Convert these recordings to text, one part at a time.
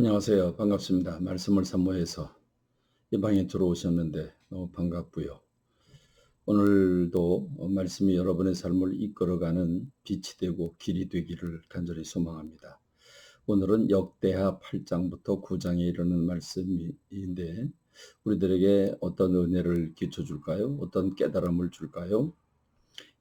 안녕하세요. 반갑습니다. 말씀을 사모해서 이 방에 들어오셨는데 너무 반갑고요. 오늘도 말씀이 여러분의 삶을 이끌어가는 빛이 되고 길이 되기를 간절히 소망합니다. 오늘은 역대하 8장부터 9장에 이르는 말씀인데 우리들에게 어떤 은혜를 끼쳐 줄까요? 어떤 깨달음을 줄까요?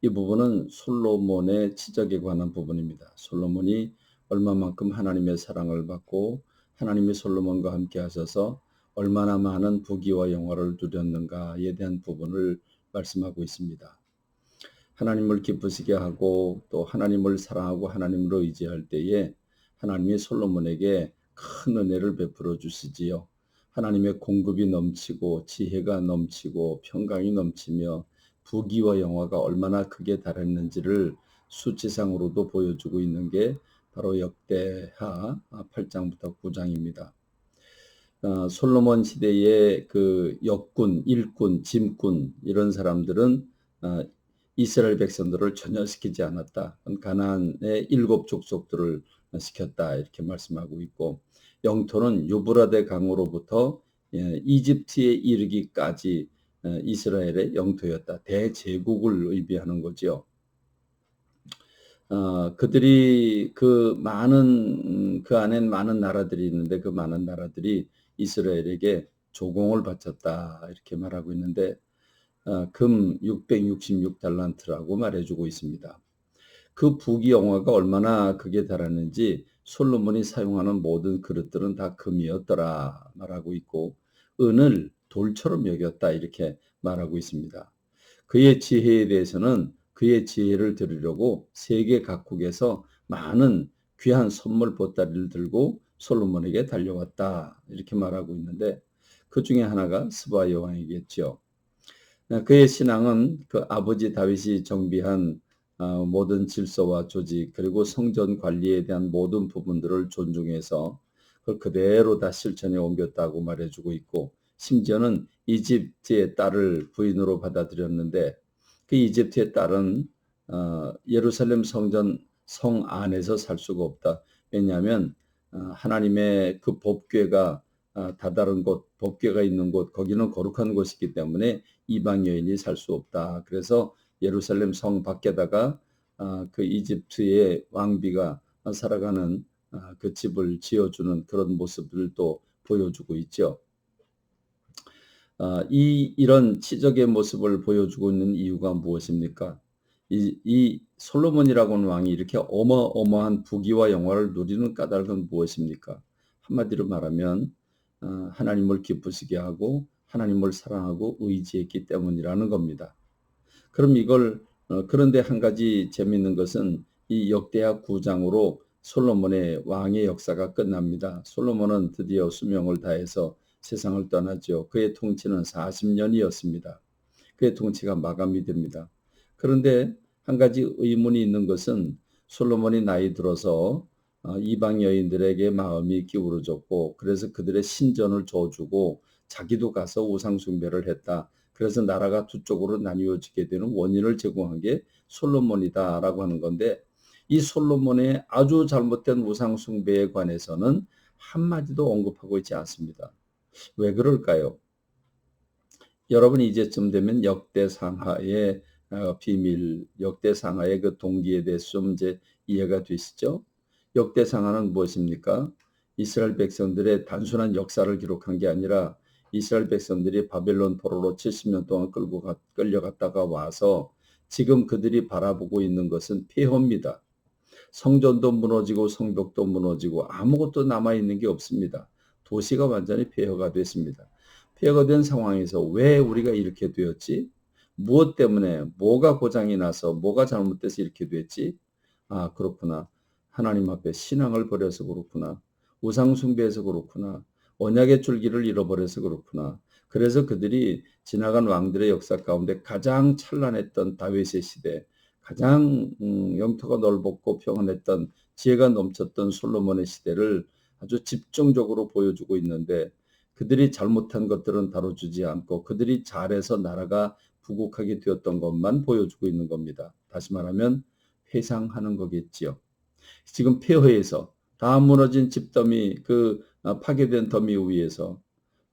이 부분은 솔로몬의 지적에 관한 부분입니다. 솔로몬이 얼마만큼 하나님의 사랑을 받고 하나님이 솔로몬과 함께 하셔서 얼마나 많은 부귀와 영화를 누렸는가에 대한 부분을 말씀하고 있습니다. 하나님을 기쁘시게 하고 또 하나님을 사랑하고 하나님으로 의지할 때에 하나님이 솔로몬에게 큰 은혜를 베풀어 주시지요. 하나님의 공급이 넘치고 지혜가 넘치고 평강이 넘치며 부귀와 영화가 얼마나 크게 달했는지를 수치상으로도 보여주고 있는 게 바로 역대하 8장부터 9장입니다. 어, 솔로몬 시대의 그 역군, 일군, 짐군 이런 사람들은 어, 이스라엘 백성들을 전혀 시키지 않았다. 가나안의 일곱 족속들을 시켰다 이렇게 말씀하고 있고 영토는 유브라데 강으로부터 예, 이집트에 이르기까지 어, 이스라엘의 영토였다. 대제국을 의미하는 거죠. 어, 그들이 그 많은 음, 그 안엔 많은 나라들이 있는데 그 많은 나라들이 이스라엘에게 조공을 바쳤다 이렇게 말하고 있는데 어, 금 666달란트라고 말해주고 있습니다. 그 부귀 영화가 얼마나 그게 달았는지 솔로몬이 사용하는 모든 그릇들은 다 금이었더라 말하고 있고 은을 돌처럼 여겼다 이렇게 말하고 있습니다. 그의 지혜에 대해서는 그의 지혜를 들으려고 세계 각국에서 많은 귀한 선물 보따리를 들고 솔로몬에게 달려왔다. 이렇게 말하고 있는데 그 중에 하나가 스바 여왕이겠죠. 그의 신앙은 그 아버지 다윗이 정비한 어, 모든 질서와 조직 그리고 성전 관리에 대한 모든 부분들을 존중해서 그걸 그대로 다 실천에 옮겼다고 말해주고 있고 심지어는 이집트의 딸을 부인으로 받아들였는데 그 이집트의 딸은 어, 예루살렘 성전 성 안에서 살 수가 없다. 왜냐하면 어, 하나님의 그 법궤가 어, 다다른 곳, 법궤가 있는 곳, 거기는 거룩한 곳이기 때문에 이방 여인이 살 수 없다. 그래서 예루살렘 성 밖에다가 어, 그 이집트의 왕비가 살아가는 어, 그 집을 지어주는 그런 모습을 또 보여주고 있죠. 아, 이 이런 치적의 모습을 보여주고 있는 이유가 무엇입니까? 이, 이 솔로몬이라고는 왕이 이렇게 어마어마한 부귀와 영화를 누리는 까닭은 무엇입니까? 한마디로 말하면 어, 하나님을 기쁘시게 하고 하나님을 사랑하고 의지했기 때문이라는 겁니다. 그럼 이걸 어, 그런데 한 가지 재미있는 것은 이 역대하 9장으로 솔로몬의 왕의 역사가 끝납니다. 솔로몬은 드디어 수명을 다해서 세상을 떠나죠. 그의 통치는 40년이었습니다. 그의 통치가 마감이 됩니다. 그런데 한 가지 의문이 있는 것은 솔로몬이 나이 들어서 어, 이방 여인들에게 마음이 기울어졌고 그래서 그들의 신전을 줘주고 자기도 가서 우상 숭배를 했다. 그래서 나라가 두 쪽으로 나뉘어지게 되는 원인을 제공한 게 솔로몬이다라고 하는 건데 이 솔로몬의 아주 잘못된 우상 숭배에 관해서는 한마디도 언급하고 있지 않습니다. 왜 그럴까요? 여러분 이제쯤 되면 역대 상하의 어, 비밀, 역대 상하의 그 동기에 대해서 좀 이제 이해가 되시죠? 역대 상하는 무엇입니까? 이스라엘 백성들의 단순한 역사를 기록한 게 아니라 이스라엘 백성들이 바벨론 포로로 70년 동안 끌고 가, 끌려갔다가 와서 지금 그들이 바라보고 있는 것은 폐허입니다. 성전도 무너지고 성벽도 무너지고 아무것도 남아 있는 게 없습니다. 도시가 완전히 폐허가 됐습니다. 폐허가 된 상황에서 왜 우리가 이렇게 되었지? 무엇 때문에 뭐가 고장이 나서 뭐가 잘못돼서 이렇게 됐지? 아 그렇구나. 하나님 앞에 신앙을 버려서 그렇구나. 우상 숭배해서 그렇구나. 언약의 줄기를 잃어버려서 그렇구나. 그래서 그들이 지나간 왕들의 역사 가운데 가장 찬란했던 다윗의 시대, 가장 음, 영토가 넓었고 평안했던 지혜가 넘쳤던 솔로몬의 시대를 아주 집중적으로 보여주고 있는데 그들이 잘못한 것들은 다뤄주지 않고 그들이 잘해서 나라가 부국하게 되었던 것만 보여주고 있는 겁니다. 다시 말하면 회상하는 거겠지요. 지금 폐허에서 다 무너진 집더미 그 아, 파괴된 더미 위에서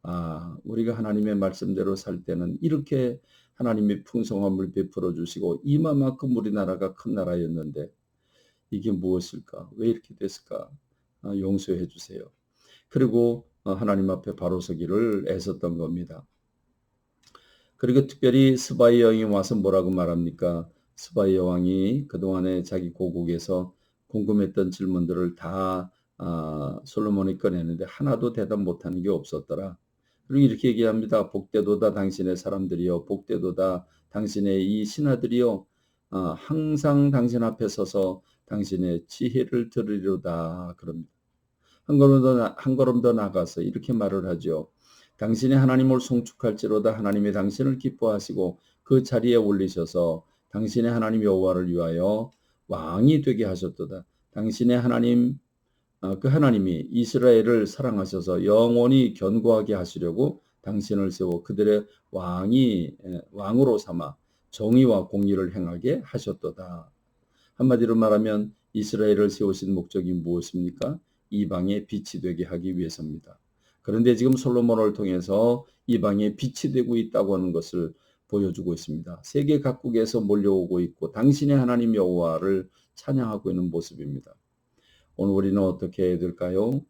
아, 우리가 하나님의 말씀대로 살 때는 이렇게 하나님이 풍성함을 베풀어 주시고 이마만큼 우리나라가 큰 나라였는데 이게 무엇일까? 왜 이렇게 됐을까? 아, 용서해 주세요. 그리고 어, 하나님 앞에 바로 서기를 애썼던 겁니다. 그리고 특별히 스바이 여왕이 와서 뭐라고 말합니까? 스바이 여왕이 그동안에 자기 고국에서 궁금했던 질문들을 다 아, 솔로몬이 꺼내는데 하나도 대답 못하는 게 없었더라. 그리고 이렇게 얘기합니다. 복되도다 당신의 사람들이여 복되도다 당신의 이 신하들이여 아, 항상 당신 앞에 서서 당신의 지혜를 들으려다 그럽니다. 한 걸음 더, 나- 한 걸음 더 나가서 이렇게 말을 하죠. 당신이 하나님을 송축할지로다 하나님이 당신을 기뻐하시고 그 자리에 올리셔서 당신의 하나님 여호와를 위하여 왕이 되게 하셨도다. 당신의 하나님 어, 그 하나님이 이스라엘을 사랑하셔서 영원히 견고하게 하시려고 당신을 세워 그들의 왕이 에, 왕으로 삼아 정의와 공의를 행하게 하셨도다. 한마디로 말하면 이스라엘을 세우신 목적이 무엇입니까? 이방의 빛이 되게 하기 위해서입니다. 그런데 지금 솔로몬을 통해서 이방의 빛이 되고 있다고 하는 것을 보여주고 있습니다. 세계 각국에서 몰려오고 있고 당신의 하나님 여호와를 찬양하고 있는 모습입니다. 오늘 우리는 어떻게 해야 될까요?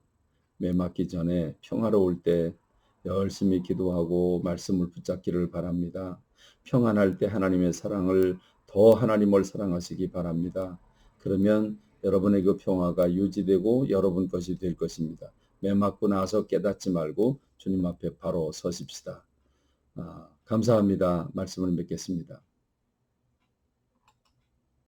매 맞기 전에 평화로울 때 열심히 기도하고 말씀을 붙잡기를 바랍니다. 평안할 때 하나님의 사랑을 더 하나님을 사랑하시기 바랍니다. 그러면 여러분의 그 평화가 유지되고 여러분 것이 될 것입니다. 매 맞고 나서 깨닫지 말고 주님 앞에 바로 서십시다. 아, 감사합니다. 말씀을 맺겠습니다.